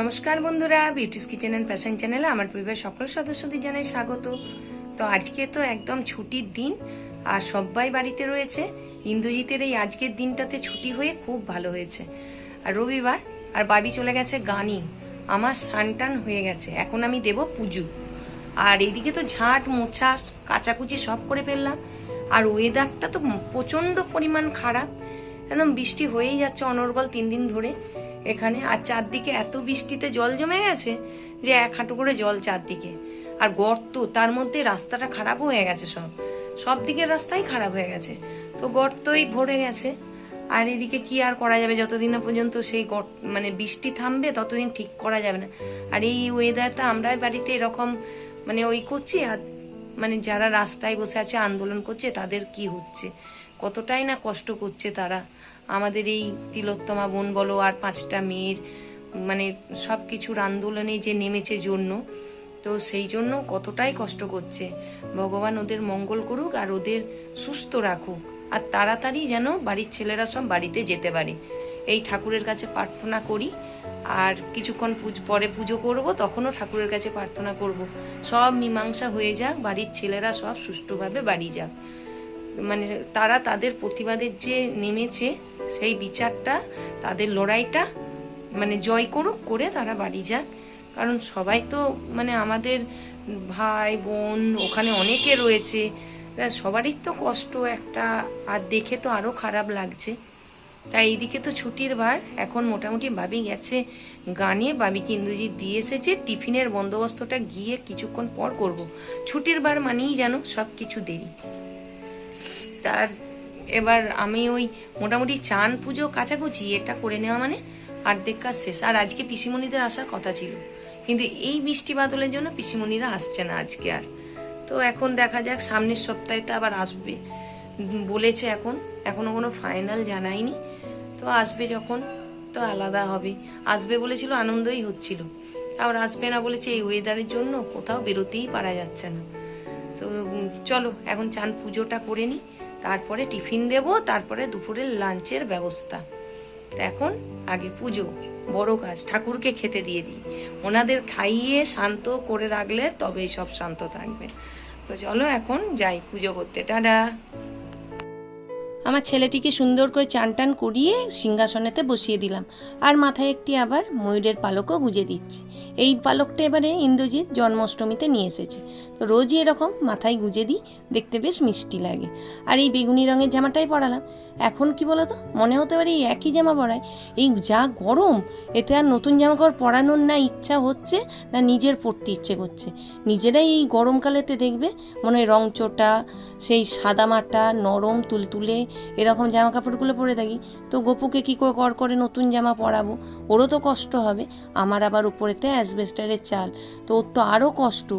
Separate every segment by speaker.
Speaker 1: নমস্কার বন্ধুরা beauties kitchen and fashion চ্যানেলে আমার পরিবার সকল সদস্যদের জানাই স্বাগত। তো আজকে তো একদম ছুটির দিন, আর সবাই বাড়িতে রয়েছে। ইন্দ্রজিতের এই আজকের দিনটাতে ছুটি হয়ে খুব ভালো হয়েছে। আর রবিবার, আর বাবি চলে গেছে গানি। আমার সানটান হয়ে গেছে, এখন আমি দেব পুজো। আর এইদিকে তো ঝাঁট, মোছা, কাচাকুচি সব করে ফেললাম। আর ওয়েদারটা তো প্রচণ্ড পরিমাণ খারাপ। একদম বৃষ্টি হয়েই যাচ্ছে অনর্গল তিন দিন ধরে। এখানে। আর চারদিকে এত বৃষ্টিতে জল জমে গেছে যে এক হাঁটু করে জল চারদিকে। আর গর্ত, তার মধ্যে রাস্তাটা খারাপ হয়ে গেছে সব। সব দিকের রাস্তাই খারাপ হয়ে গেছে। তো গর্তই ভরে গেছে। আর এদিকে কি আর করা যাবে? যতদিন না পর্যন্ত সেই মানে বৃষ্টি থামবে, ততদিন ঠিক করা যাবে না। আর এই ওয়েদারটা আমরা বাড়িতে এরকম মানে ওই করছি, আর মানে যারা রাস্তায় বসে আছে, আন্দোলন করছে, তাদের কি হচ্ছে? কতটাই না কষ্ট করছে তারা। আমাদের এই তিলোত্তমা বোন বলো আর পাঁচটা মেয়ের মানে সব কিছুর আন্দোলনে যে নেমেছে জন্য, তো সেই জন্য কতটাই কষ্ট করছে। ভগবান ওদের মঙ্গল করুক আর ওদের সুস্থ রাখুক, আর তাড়াতাড়ি যেন বাড়ির ছেলেরা সব বাড়িতে যেতে পারে। এই ঠাকুরের কাছে প্রার্থনা করি, আর কিছুক্ষণ পরে পুজো করব, তখনও ঠাকুরের কাছে প্রার্থনা করব। সব মীমাংসা হয়ে যাক, বাড়ির ছেলেরা সব সুষ্ঠুভাবে বাড়ি যাক। মানে তারা তাদের প্রতিবাদের যে নেমেছে, সেই বিচারটা, তাদের লড়াইটা মানে জয় করুক, করে তারা বাড়ি যাক। কারণ সবাই তো মানে আমাদের ভাই, বোন, ওখানে অনেকে রয়েছে। সবারই তো কষ্ট একটা, আর দেখে তো আরও খারাপ লাগছে। তাই এইদিকে তো ছুটির বার, এখন মোটামুটি বাবি গেছে গানে। বাবিকে ইন্দ্রজিৎ দিয়ে এসেছে, টিফিনের বন্দোবস্তটা গিয়ে কিছুক্ষণ পর করব। ছুটির বার মানেই যেন সব কিছু দেরি। তার এবার আমি ওই মোটামুটি চান পুজো কাছাকুচি এটা করে নেওয়া মানে অর্ধেক কাজ শেষ। আর আজকে পিসিমণিদের আসার কথা ছিল। কিন্তু এই বৃষ্টি বাদলের জন্য পিসিমণিরা আসছে না আজকে আর। তো এখন দেখা যাক, সামনের সপ্তাহে তো আবার আসবে। বলেছে এখন, এখনও কোনো ফাইনাল জানায়নি। তো আসবে যখন, তো আলাদা হবে। আসবে বলেছিল, আনন্দই হচ্ছিল। আবার আসবে না বলেছে, এই ওয়েদারের জন্য কোথাও বেরোতেই পারা যাচ্ছে না। তো চলো, এখন চান পুজোটা করে নিই তারপরে টিফিন দেব, তারপরে দুপুরের লাঞ্চের ব্যবস্থা। এখন আগে পুজো, বড় কাজ, ঠাকুরকে খেতে দিয়ে দিই। ওনাদের খাইয়ে শান্ত করে রাখলে তবেই সব শান্ত থাকবে। তো চলো এখন যাই পুজো করতে। টাটা! আমার ছেলেটিকে সুন্দর করে চান টান করিয়ে সিংহাসনেতে বসিয়ে দিলাম। আর মাথায় একটি আবার ময়ূরের পালকও গুজে দিচ্ছি। এই পালকটা এবারে ইন্দ্রজিৎ জন্মাষ্টমীতে নিয়ে এসেছে। তো রোজই এরকম মাথায় গুজে দিই, দেখতে বেশ মিষ্টি লাগে। আর এই বেগুনি রঙের জামাটাই পরালাম। এখন কি বলতো? মনে হতে পারে এই একই জামা পরায়। এই যা গরম! এতে আর নতুন জামা কাপড় পরানোর না ইচ্ছা হচ্ছে, না নিজের পরতে ইচ্ছে করছে। নিজেরাই এই গরমকালেতে দেখবে মনে হয় রং চোটা, সেই সাদামাটা নরম তুলতুলে এরকম জামা কাপড়গুলো পরে থাকি। তো গোপুকে কী করে কর করে নতুন জামা পরাবো? ওরও তো কষ্ট হবে। আমার আবার উপরেতে অ্যাসবেস্টারের চাল। তো ওর তো আরও কষ্ট।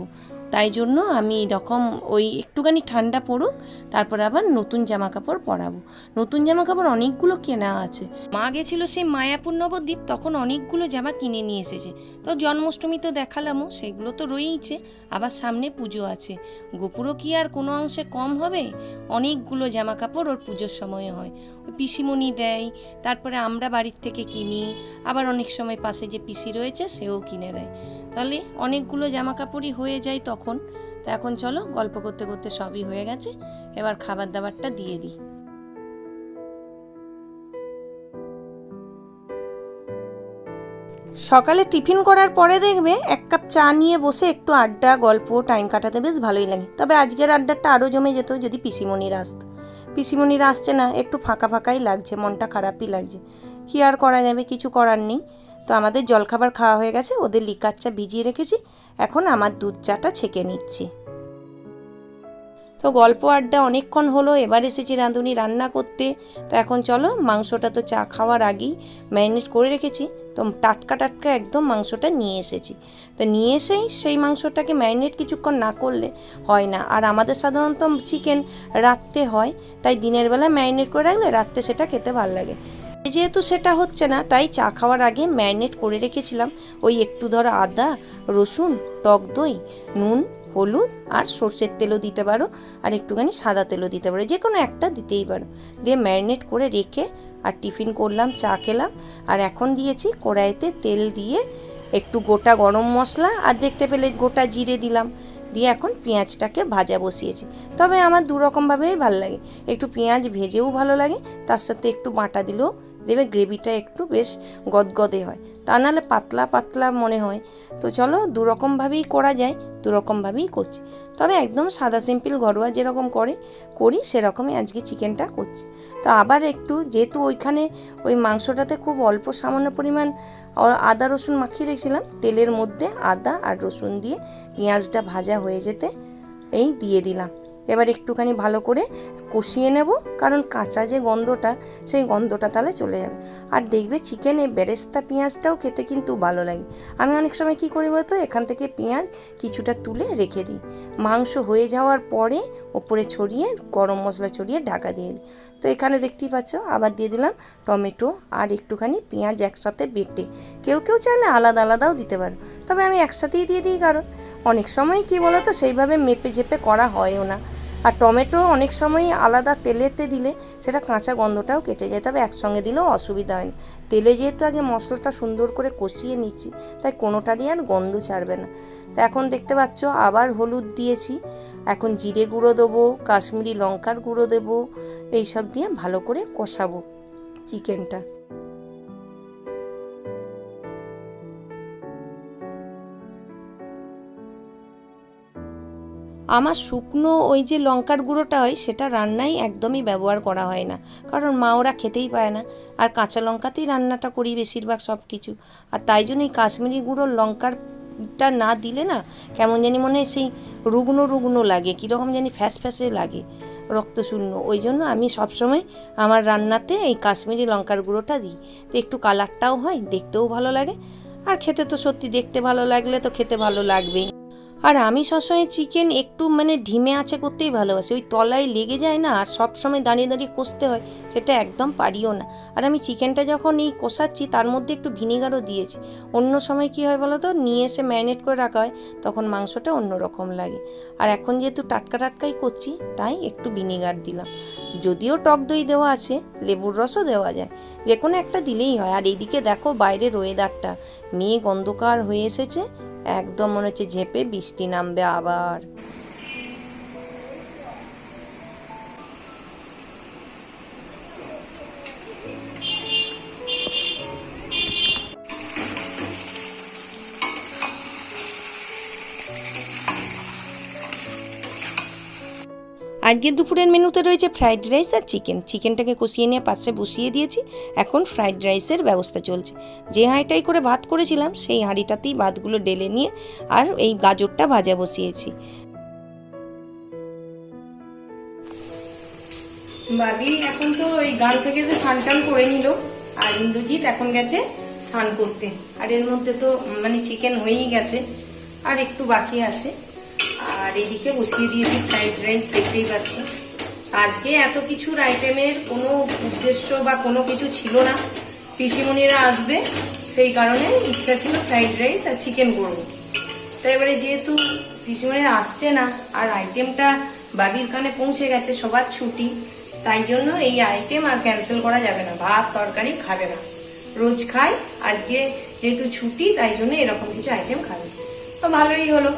Speaker 1: তাই জন্য আমি এরকম ওই একটুখানি ঠান্ডা পড়ুক, তারপর আবার নতুন জামা কাপড় পরাবো। নতুন জামা কাপড় অনেকগুলো কেনা আছে। মা গেছিল সেই মায়াপুর নবদ্বীপ, তখন অনেকগুলো জামা কিনে নিয়ে এসেছে। তো জন্মাষ্টমী তো দেখালামও, সেগুলো তো রয়েইছে, আবার সামনে পুজো আছে। গোপুরও কি আর কোনো অংশে কম হবে? অনেকগুলো জামা কাপড় ওর পুজোর সময়ে হয়। ওই পিসিমণি দেয়, তারপরে আমরা বাড়ির থেকে কিনি, আবার অনেক সময় পাশে যে পিসি রয়েছে, সেও কিনে দেয়। তাহলে অনেকগুলো জামা কাপড়ই হয়ে যায় তখন। তো এখন চলো গল্প করতে করতে সবই হয়ে গেছে। এবার খাবার দাবারটা দিয়ে দিই। সকালে টিফিন করার পরে দেখবে এক কাপ চা নিয়ে বসে একটু আড্ডা, গল্প, টাইম কাটাতে বেশ ভালোই লাগে। তবে আজকের আড্ডাটা আরও জমে যেত যদি পিসিমণির আসতো। পিসিমণির আসছে না, একটু ফাঁকা ফাঁকাই লাগছে, মনটা খারাপই লাগছে। কি আর করা যাবে? কিছু করার নেই। তো আমাদের জলখাবার খাওয়া হয়ে গেছে, ওদের লিকার চা ভিজিয়ে রেখেছি। এখন আমার দুধ চাটা ছেঁকে নিচ্ছি। তো গল্প আড্ডা অনেকক্ষণ হলো, এবার এসেছি রাঁধুনি রান্না করতে। তো এখন চলো, মাংসটা তো চা খাওয়ার আগেই ম্যারিনেট করে রেখেছি। তো টাটকা টাটকা একদম মাংসটা নিয়ে এসেছি। তো নিয়ে এসেই সেই মাংসটাকে ম্যারিনেট কিছুক্ষণ না করলে হয় না। আর আমাদের সাধারণত চিকেন রাত্রে হয়, তাই দিনের বেলা ম্যারিনেট করে রাখলে রাত্রে সেটা খেতে ভালো লাগে। যেহেতু সেটা হচ্ছে না, তাই চা খাওয়ার আগে ম্যারিনেট করে রেখেছিলাম। ওই একটু ধর আদা, রসুন, টক দই, নুন, হলুদ আর সর্ষের তেলও দিতে পারো আর একটুখানি সাদা তেলও দিতে পারো যে কোনো একটা দিতেই পারো। দিয়ে ম্যারিনেট করে রেখে আর টিফিন করলাম, চা খেলাম আর এখন দিয়েছি কড়াইতে তেল দিয়ে একটু গোটা গরম মশলা আর দেখতে পেলে গোটা জিরে দিলাম। দিয়ে এখন পেঁয়াজটাকে ভাজা বসিয়েছি। তবে আমার দুরকমভাবেই ভালো লাগে। একটু পেঁয়াজ ভেজেও ভালো লাগে, তার সাথে একটু বাটা দিলেও দেবে গ্রেভিটা একটু বেশ গদগদে হয়। তা নাহলে পাতলা পাতলা মনে হয়। তো চলো দু রকমভাবেই করা যায় দু রকমভাবেই করছি। তবে একদম সাদা সিম্পল ঘরোয়া যেরকম করে, করি সেরকমই আজকে চিকেনটা করছি। তো আবার একটু, যেহেতু ওইখানে ওই মাংসটাতে খুব অল্প সামান্য পরিমাণ আদা, রসুন মাখিয়ে রেখেছিলাম, তেলের মধ্যে আদা আর রসুন দিয়ে পেঁয়াজটা ভাজা হয়ে যেতে এই দিয়ে দিলাম। এবার একটুখানি ভালো করে কষিয়ে নেব, কারণ কাঁচা যে গন্ধটা, সেই গন্ধটা তাহলে চলে যাবে। আর দেখবে চিকেনে বেরেস্তা পেঁয়াজটাও খেতে কিন্তু ভালো লাগে। আমি অনেক সময় কী করি বলতো, এখান থেকে পেঁয়াজ কিছুটা তুলে রেখে দিই। মাংস হয়ে যাওয়ার পরে ওপরে ছড়িয়ে, গরম মশলা ছড়িয়ে ঢাকা দিয়ে দিই। তো এখানে দেখতেই পাচ্ছ, আবার দিয়ে দিলাম টমেটো আর একটুখানি পেঁয়াজ একসাথে বেটে। কেউ কেউ চাইলে আলাদা আলাদাও দিতে পারো, তবে আমি একসাথেই দিয়ে দিই কারণ। অনেক সময় কি বলো তো সেইভাবে মেপে ঝেপে করা হয়ও না। আর টমেটো অনেক সময় আলাদা তেলেতে দিলে সেটা কাঁচা গন্ধটাও কেটে যায়, তবে একসঙ্গে দিলেও অসুবিধা হয় না। তেলে যেহেতু আগে মশলাটা সুন্দর করে কষিয়ে নিচ্ছি, তাই কোনোটারই আর গন্ধ ছাড়বে না। তো এখন দেখতে পাচ্ছ, আবার হলুদ দিয়েছি, এখন জিরে গুঁড়ো দেবো, কাশ্মীরি লঙ্কার গুঁড়ো দেবো, এইসব দিয়ে ভালো করে কষাবো চিকেনটা। আমার শুকনো ওই যে লঙ্কার গুঁড়োটা হয়, সেটা রান্নায় একদমই ব্যবহার করা হয় না। কারণ মা ওরা খেতেই পায় না। আর কাঁচা লঙ্কাতেই রান্নাটা করি বেশিরভাগ সব কিছু। আর তাই জন্য এই কাশ্মীরি গুঁড়োর লঙ্কারটা না দিলে না, কেমন জানি মনে হয় সেই রুগ্ন রুগ্ন লাগে, কীরকম জানি ফ্যাস ফ্যাসে লাগে রক্তশূন্য ওই জন্য আমি সবসময় আমার রান্নাতে এই কাশ্মীরি লঙ্কার গুঁড়োটা দিই। তো একটু কালারটাও হয়, দেখতেও ভালো লাগে। আর খেতে তো সত্যি দেখতে ভালো লাগলে তো খেতে ভালো লাগবেই। আর আমি সবসময় চিকেন একটু মানে ঢিমে আছে করতেই ভালোবাসি। ওই তলায় লেগে যায় না, আর সব সময় দাঁড়িয়ে দাঁড়িয়ে কষতে হয়, সেটা একদম পারিও না। আর আমি চিকেনটা যখন এই কষাচ্ছি, তার মধ্যে একটু ভিনিগারও দিয়েছি। অন্য সময় কি হয় বলো তো নিয়ে এসে ম্যারিনেট করে রাখা হয়, তখন মাংসটা অন্য রকম লাগে। আর এখন যেহেতু টাটকা টাটকাই করছি, তাই একটু ভিনিগার দিলাম। যদিও টক দই দেওয়া আছে, লেবুর রসও দেওয়া যায়। যে কোনো একটা দিলেই হয়। আর এইদিকে দেখো বাইরের ওয়েদারটা মেঘ অন্ধকার হয়ে এসেছে একদম মনে হচ্ছে ঝেপে বৃষ্টি নামবে আবার। আজকে দুপুরের মেনুতে রয়েছে ফ্রাইড রাইস আর চিকেন চিকেনটাকে কষিয়ে নিয়ে পাশে বসিয়ে দিয়েছি। এখন ফ্রাইড রাইসের ব্যবস্থা চলছে। যে হাঁড়িটাই করে ভাত করেছিলাম, সেই হাঁড়িটাতেই ভাতগুলো ডেলে নিয়ে আর এই গাজরটা ভাজা বসিয়েছি। বাবি এখন তো ওই গাল থেকে যে স্নান টান করে নিল, আর ইন্দ্রজিৎ এখন গেছে স্নান করতে। আর এর মধ্যে তো মানে চিকেন হয়েই গেছে, আর একটু বাকি আছে। আর এদিকে বসিয়ে দিয়েছি ফ্রাইড রাইস দেখতেই পাচ্ছ। আজকে এত কিছুর আইটেমের কোনো উদ্দেশ্য বা কোনো কিছু ছিল না। পিসিমণিরা আসবে, সেই কারণে ইচ্ছা ছিল ফ্রাইড রাইস আর চিকেন করব তো এবারে যেহেতু পিসিমণিরা আসছে না, আর আইটেমটা বাবির কানে পৌঁছে গেছে, সবার ছুটি, তাই জন্য এই আইটেম আর ক্যান্সেল করা যাবে না। ভাত, তরকারি খাবে না। রোজ খায় আজকে যেহেতু ছুটি, তাই জন্য এরকম কিছু আইটেম খাবে তো ভালোই হলো।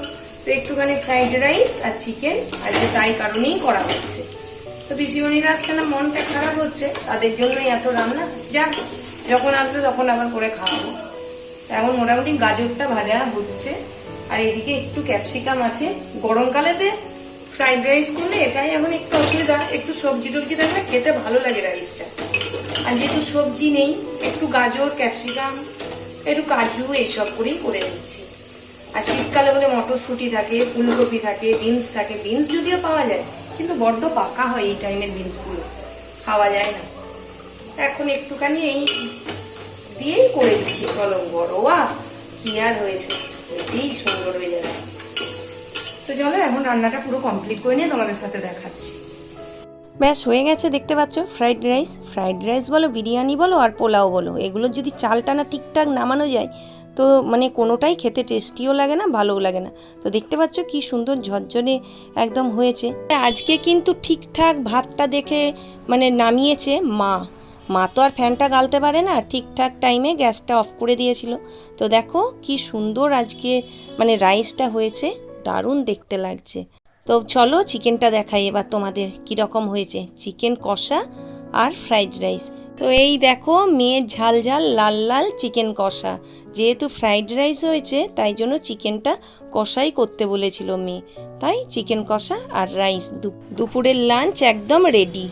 Speaker 1: তো একটুখানি ফ্রাইড রাইস আর চিকেন আজকে তাই কারণেই করা হচ্ছে। তো পিসিমণিরা আসছে না মনটা খারাপ হচ্ছে, তাদের জন্যই এত রান্না। যাক, যখন আসবে তখন আবার করে খাওয়াবো। এখন মোটামুটি গাজরটা ভাজা হচ্ছে। আর এদিকে একটু ক্যাপসিকাম আছে। গরমকালেতে ফ্রাইড রাইস করলে এটাই এখন একটু অসুবিধা। একটু সবজি টবজি থাকলে খেতে ভালো লাগে রাইসটা আর যেহেতু সবজি নেই, একটু গাজর ক্যাপসিকাম একটু কাজু এইসব করেই করে নিচ্ছি। আর শীতকালে হলে মটরশুঁটি থাকে, ফুলকপি থাকে, বিনস থাকে। বিনস যদিও পাওয়া যায়, কিন্তু বড্ড পাকা হয় এই টাইমের বিনসগুলো। খাওয়া যায় না। এখন একটুখানি এই দিয়েই করে দিচ্ছি। চলো বড়োয়া কি আর হয়েছে? এতেই সুন্দর হয়ে যাবে। তো চলো, এখন রান্নাটা পুরো কমপ্লিট করে নিয়ে তোমাদের সাথে দেখাচ্ছি। ব্যাস, হয়ে গেছে দেখতে পাচ্ছ? Fried rice. ফ্রাইড রাইস বলো, বিরিয়ানি বলো, আর পোলাও বলো। এগুলোর যদি চালটা না ঠিকঠাক নামানো যায় তো মানে কোনোটাই খেতে টেস্টিও লাগে না, ভালোও লাগে না। তো দেখতে পাচ্ছ কি সুন্দর ঝরঝরে একদম হয়েছে। আজকে কিন্তু ঠিকঠাক ভাতটা দেখে মানে নামিয়েছে মা। মা তো আর ফ্যানটা গালতে পারে না, ঠিকঠাক টাইমে গ্যাসটা অফ করে দিয়েছিল। তো দেখো কি সুন্দর আজকে মানে রাইসটা হয়েছে, দারুণ দেখতে লাগছে। তো চলো চিকেনটা দেখাই এবার তোমাদের কীরকম হয়েছে। চিকেন কষা আর ফ্রাইড রাইস। তো এই দেখো মেয়ের ঝাল ঝাল লাল লাল চিকেন কষা। যেহেতু ফ্রাইড রাইস হয়েছে, তাই জন্য চিকেনটা কষাই করতে বলেছিল মেয়ে। তাই চিকেন কষা আর রাইস দুপুরের লাঞ্চ একদম রেডি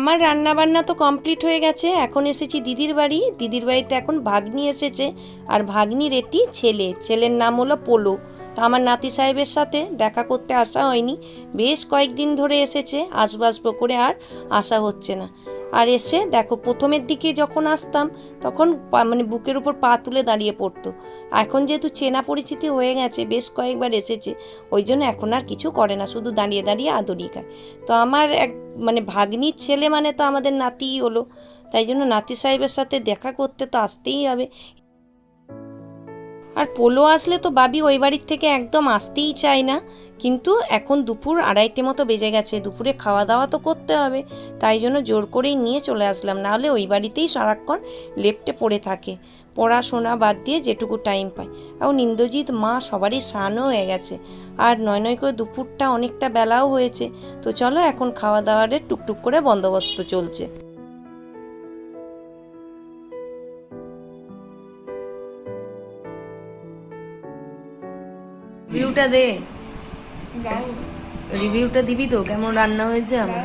Speaker 1: আমার রান্না বান্না তো কমপ্লিট হয়ে গেছে, এখন এসেছি দিদির বাড়ি। দিদির বাড়িতে এখন ভাগ্নি এসেছে, আর ভাগ্নির এটি ছেলে। ছেলের নাম হলো পোলো। তো আমার নাতি সাহেবের সাথে দেখা করতে আসা হয়নি। বেশ কয়েকদিন ধরে এসেছে আসব আসব করে আর আসা হচ্ছে না। আর এসে দেখো, প্রথমের দিকে যখন আসতাম, তখন মানে বুকের উপর পা তুলে দাঁড়িয়ে পড়তো। এখন যেহেতু চেনা পরিচিতি হয়ে গেছে, বেশ কয়েকবার এসেছে, ওই জন্য এখন আর কিছু করে না, শুধু দাঁড়িয়ে দাঁড়িয়ে আদরি খায়। তো আমার এক মানে ভাগ্নির ছেলে মানে তো আমাদের নাতিই হলো। তাই জন্য নাতি সাহেবের সাথে দেখা করতে তো আসতেই হবে। আর পোলো আসলে তো বাবি ওই বাড়ির থেকে একদম আসতেই চায় না। কিন্তু এখন দুপুর আড়াইটে মতো বেজে গেছে, দুপুরে খাওয়া দাওয়া তো করতে হবে। তাই জন্য জোর করেই নিয়ে চলে আসলাম নাহলে ওই বাড়িতেই সারাক্ষণ লেপটে পড়ে থাকে। পড়াশোনা বাদ দিয়ে যেটুকু টাইম পায়। এখন ইন্দ্রজিৎ মা সবারই স্নানও হয়ে গেছে। আর নয় নয় করে দুপুরটা অনেকটা বেলাও হয়েছে। তো চলো এখন খাওয়া দাওয়ারের টুকটুক করে বন্দোবস্ত চলছে। রিভিউটা দে। রিভিউটা দিবি তো? কেমন রান্না হয়েছে আমার?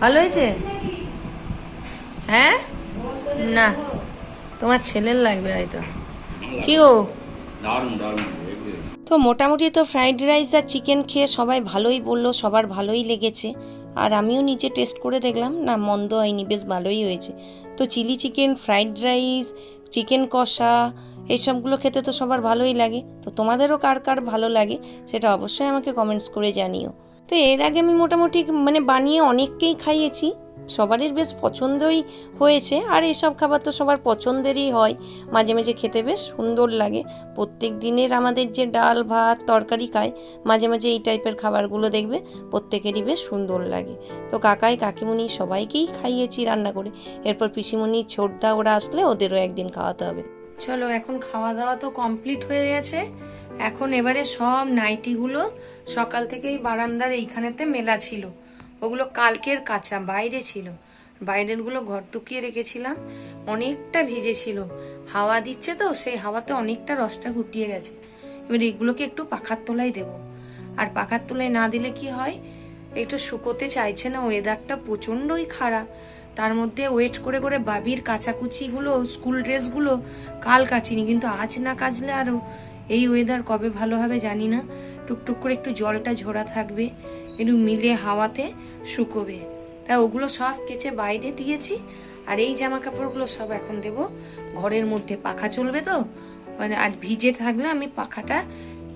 Speaker 1: ভালো হয়েছে? হ্যাঁ? না। তোমার ছেলের লাগবে হয়তো। কি গো? তো মোটামুটি তো ফ্রাইড রাইস আর চিকেন খেয়ে সবাই ভালোই বলল সবার ভালোই লেগেছে। আর আমিও নিজে টেস্ট করে দেখলাম, না মন্দ হয়নি, বেশ ভালোই হয়েছে। তো chilli chicken fried rice chicken কষা এইসবগুলো খেতে তো সবার ভালোই লাগে। তো তোমাদেরও কার কার ভালো লাগে সেটা অবশ্যই আমাকে কমেন্টস করে জানিও। তো এর আগে আমি মোটামুটি মানে বানিয়ে অনেককেই খাইয়েছি। সবারই বেশ পছন্দই হয়েছে। আর এসব খাবার তো সবার পছন্দেরই হয়। মাঝে মাঝে খেতে বেশ সুন্দর লাগে। প্রত্যেক দিনের আমাদের যে ডাল, ভাত, তরকারি খায়, মাঝে মাঝে এই টাইপের খাবারগুলো দেখবে, প্রত্যেকেরই বেশ সুন্দর লাগে। তো কাকাই কাকিমুনি সবাইকেই খাইয়েছি রান্না করে। এরপর পিসিমণি ছোটদা ওরা আসলে ওদেরও একদিন খাওয়াতে হবে। চলো, এখন খাওয়া দাওয়া তো কমপ্লিট হয়ে গেছে। এখন এবারে সব নাইটিগুলো সকাল থেকেই বারান্দার এইখানেতে মেলা ছিল। ওগুলো কালকের কাঁচা, বাইরে ছিল। বাইরেরগুলো ঘর টুকিয়ে রেখেছিলাম, অনেকটা ভিজে ছিল হাওয়া দিচ্ছে তো, সেই হাওয়াতে অনেকটা রসটা গুটিয়ে গেছে। এবার এগুলোকে একটু পাখার তলায় দেব। আর পাখার তলায় না দিলে কি হয়? একটু শুকোতে চাইছে না, ওয়েদারটা প্রচণ্ডই খারাপ। তার মধ্যে ওয়েট করে করে বাবির কাচাকুচিগুলো, স্কুল ড্রেসগুলো কাল কাচিনি, কিন্তু আজ না কাচলে আরও। এই ওয়েদার কবে ভালো হবে জানি না। টুকটুক করে একটু জলটা ঝরা থাকবে। একটু মিলে হাওয়াতে শুকোবে। তাই ওগুলো সব কেচে বাইরে দিয়েছি, আর এই জামা কাপড়গুলো সব এখন দেব। ঘরের মধ্যে পাখা চলবে তো মানে আর ভিজে থাকলে আমি পাখাটা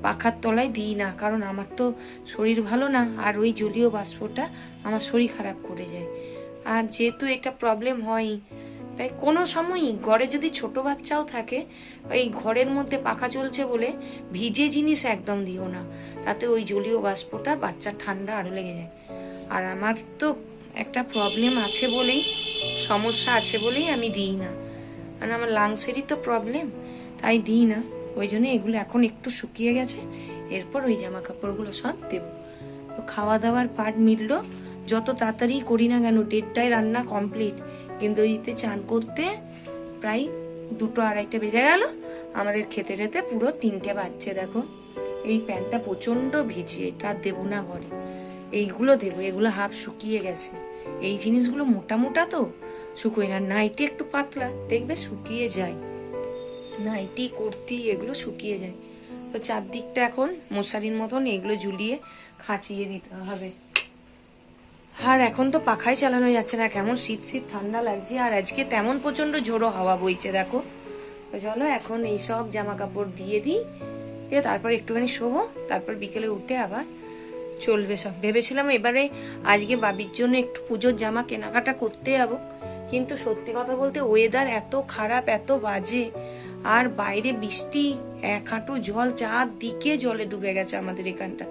Speaker 1: পাখার তলায় দিই না, কারণ আমার তো শরীর ভালো না, আর ওই জলীয় বাষ্পটা আমার শরীর খারাপ করে যায়। আর যেহেতু এটা প্রবলেম হয় তাই কোনো সময়ই ঘরে যদি ছোট বাচ্চাও থাকে, এই ঘরের মধ্যে পাখা চলছে বলে ভিজে জিনিস একদম দিও না। তাতে ওই জলীয় বাষ্পটা বাচ্চার ঠান্ডা আরও লেগে যায়। আর আমার তো একটা প্রবলেম আছে বলেই, সমস্যা আছে বলেই আমি দিই না। মানে আমার লাংসেরই তো প্রবলেম তাই দিই না। ওই জন্য এগুলো এখন একটু শুকিয়ে গেছে, এরপর ওই জামা কাপড়গুলো সব দেবো। তো খাওয়া দাওয়ার পার্ট মিললো যত তাড়াতাড়ি করি না কেন, দেড়টায় রান্না কমপ্লিট কিন্তু ওইতে চান করতে প্রায় দুটো আড়াইটা বেজে গেল। আমাদের খেতে খেতে পুরো তিনটে বাজছে, দেখো। এই প্যান্টটা প্রচণ্ড ভিজে এটা দেবো না ঘরে। এইগুলো দেবো, এগুলো হাফ শুকিয়ে গেছে। এই জিনিসগুলো মোটা মোটা তো, শুকোয় না। নাইটি একটু পাতলা, দেখবে শুকিয়ে যায়। নাইটি, কুর্তি, এগুলো শুকিয়ে যায়। তো চারদিকটা এখন মশারির মতন, এগুলো ঝুলিয়ে খাঁচিয়ে দিতে হবে। আর এখন তো পাখাই চালানো যাচ্ছে না, কেমন শীত শীত ঠান্ডা লাগছে, আর আজকে তেমন প্রচণ্ড ঝোড়ো হাওয়া বইছে, দেখো। চলো এখন এই সব জামা কাপড় দিয়ে দিই, দিয়ে তারপর একটুখানি শোবো, তারপর বিকেলে উঠে আবার চলবে সব। ভেবেছিলাম এবারে আজকে বাবির জন্য একটু পুজোর জামা কেনাকাটা করতে যাব, কিন্তু সত্যি কথা বলতে ওয়েদার এত খারাপ, এত বাজে, আর বাইরে বৃষ্টি, এক হাঁটু জল, চারদিকে জলে ডুবে গেছে আমাদের এখানটা।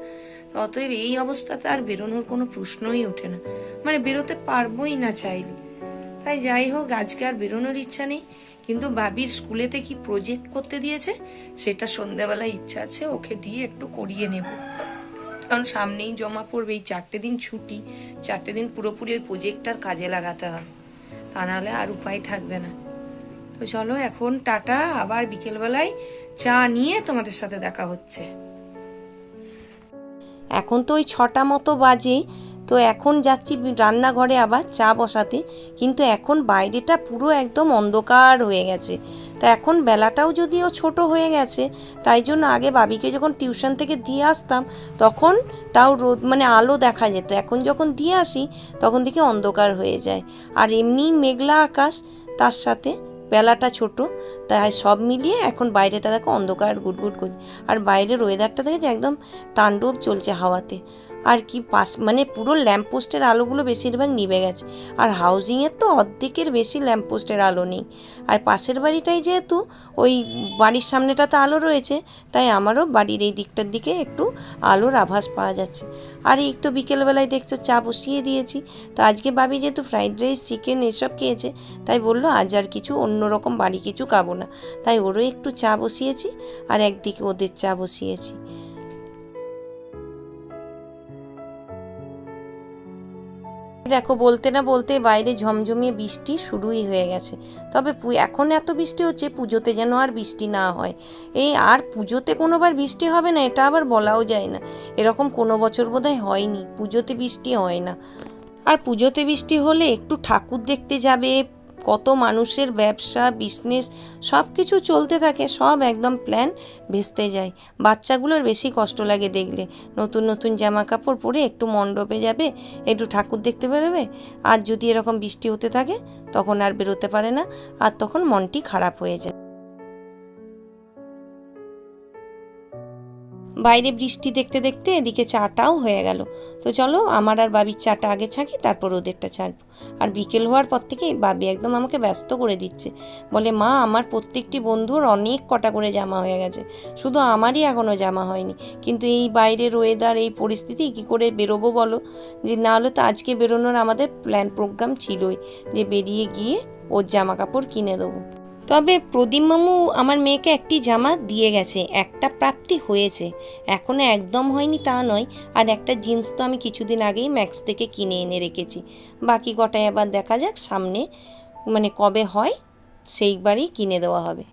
Speaker 1: অতএব এই অবস্থাতে আর বেরোনোর কোনো প্রশ্নই ওঠে না। মানে বেরোতে পারবোই না চাইলে। তাই যাই হোক, আজকে আর বেরোনোর ইচ্ছা নেই, কিন্তু বাবির স্কুলেতে কি প্রজেক্ট করতে দিয়েছে, সেটা সন্ধ্যাবেলায় ইচ্ছা আছে, ওকে দিয়ে একটু করিয়ে নেব। কারণ সামনেই জমা পড়বে, এই চারটে দিন ছুটি, চারটে দিন পুরোপুরি ওই প্রজেক্টটার কাজে লাগাতে হবে। তা নাহলে আর উপায় থাকবে না। তো চলো, এখন টাটা, আবার বিকেলবেলায় চা নিয়ে তোমাদের সাথে দেখা হচ্ছে। এখন তো ওই ছটা মতো বাজে, তো এখন যাচ্ছি রান্নাঘরে আবার চা বসাতে। কিন্তু এখন বাইরেটা পুরো একদম অন্ধকার হয়ে গেছে। তা এখন বেলাটাও যদিও ছোট হয়ে গেছে, তাই জন্য আগে বাবিকে যখন টিউশন থেকে দিয়ে আসতাম, তখন তাও রোদ মানে আলো দেখা যেত। এখন যখন দিয়ে আসি, তখন দেখি অন্ধকার হয়ে যায়। আর এমনি মেঘলা আকাশ, তার সাথে বেলাটা ছোট, তাই সব মিলিয়ে এখন বাইরেটা দেখো অন্ধকার, গুটগুট করছে। আর বাইরের ওয়েদারটা দেখেছি? একদম তাণ্ডব চলছে হাওয়াতে। আর কি পাশ মানে পুরো ল্যাম্পপোস্টের আলোগুলো বেশিরভাগ নিভে গেছে। আর হাউজিংয়ের তো অর্ধেকের বেশি ল্যাম্পপোস্টের আলো নেই। আর পাশের বাড়িটাই যেহেতু, ওই বাড়ির সামনেটাতে আলো রয়েছে, তাই আমারও বাড়ির এই দিকটার দিকে একটু আলোর আভাস পাওয়া যাচ্ছে। আর এই তো বিকেলবেলায় দেখছ চা বসিয়ে দিয়েছি। তো আজকে ভাবি যেহেতু ফ্রাইড রাইস চিকেন এসব খেয়েছে, তাই বলল আজ আর কিছু অন্যরকম বাড়ি কিছু খাব না। তাই ওরও একটু চা বসিয়েছি, আর একদিকে ওদের চা বসিয়েছি। দেখো, বলতে না বলতে বাইরে ঝমঝমিয়ে বৃষ্টি শুরুই হয়ে গেছে। তবে এখন এত বৃষ্টি হচ্ছে, পুজোতে যেন আর বৃষ্টি না হয়। এই আর পুজোতে কোনোবার বৃষ্টি হবে না, এটা আবার বলাও যায় না। এরকম কোনো বছর বোধহয় হয়নি, পুজোতে বৃষ্টি হয় না। আর পুজোতে বৃষ্টি হলে একটু ঠাকুর দেখতে যাবে কত মানুষের ব্যবসা বিজনেস সব কিছু চলতে থাকে, সব একদম প্ল্যান ভেস্তে যায়। বাচ্চাগুলোর বেশি কষ্ট লাগে দেখলে। নতুন নতুন জামা কাপড় পরে একটু মণ্ডপে যাবে, একটু ঠাকুর দেখতে বেরোবে। আর যদি এরকম বৃষ্টি হতে থাকে, তখন আর বেরোতে পারে না। আর তখন মনটি খারাপ হয়ে যায়। বাইরে বৃষ্টি দেখতে দেখতে এদিকে চাটাও হয়ে গেল। তো চলো, আমার আর বাবির চাটা আগে ছাঁকি, তারপর ওদেরটা ছাঁকবো। আর বিকেল হওয়ার পর থেকেই বাবি একদম আমাকে ব্যস্ত করে দিচ্ছে। বলে, মা, আমার প্রত্যেকটি বন্ধুর অনেক কটা করে জামা হয়ে গেছে। শুধু আমারই এখনও জামা হয়নি। কিন্তু এই বাইরের ওয়েদার এই পরিস্থিতি, কি করে বেরোবো বলো? যে, না হলে তো আজকে বেরোনোর আমাদের প্ল্যান প্রোগ্রাম ছিলই যে, বেরিয়ে গিয়ে ওর জামা কাপড় কিনে দেবো। তবে প্রদীপ মামু আমার মেয়েকে একটি জামা দিয়ে গেছে, একটা প্রাপ্তি হয়েছে। এখনও একদম হয়নি তা নয়, আর একটা জিন্স তো আমি কিছুদিন আগেই ম্যাক্স থেকে কিনে এনে রেখেছি। বাকি কটাই আবার দেখা যাক সামনে মানে কবে হয়, সেইবারই কিনে দেওয়া হবে।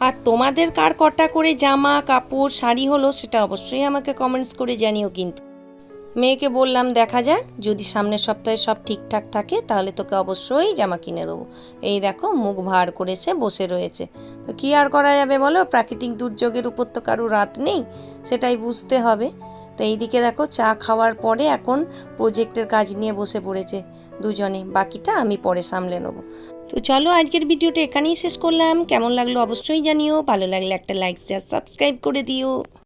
Speaker 1: আর তোমাদের কার কটা করে জামা, কাপড়, শাড়ি হলো সেটা অবশ্যই আমাকে কমেন্টস করে জানিও কিন্তু। মেয়েকে বললাম, দেখা যাক, যদি সামনের সপ্তাহে সব ঠিকঠাক থাকে, তাহলে তোকে অবশ্যই জামা কিনে দেবো। এই দেখো, মুখ ভার করেছে বসে রয়েছে। তো কী আর করা যাবে বলো? প্রাকৃতিক দুর্যোগের উপর তো কারও রাত নেই, সেটাই বুঝতে হবে। তো এইদিকে দেখো, চা খাওয়ার পরে এখন প্রজেক্টের কাজ নিয়ে বসে পড়েছে দুজনে। বাকিটা আমি পরে সামলে নেব। তো চলো, আজকের ভিডিওটা এখানেই শেষ করলাম। কেমন লাগল অবশ্যই জানিও। ভালো লাগলে একটা লাইক শেয়ার সাবস্ক্রাইব করে দিও।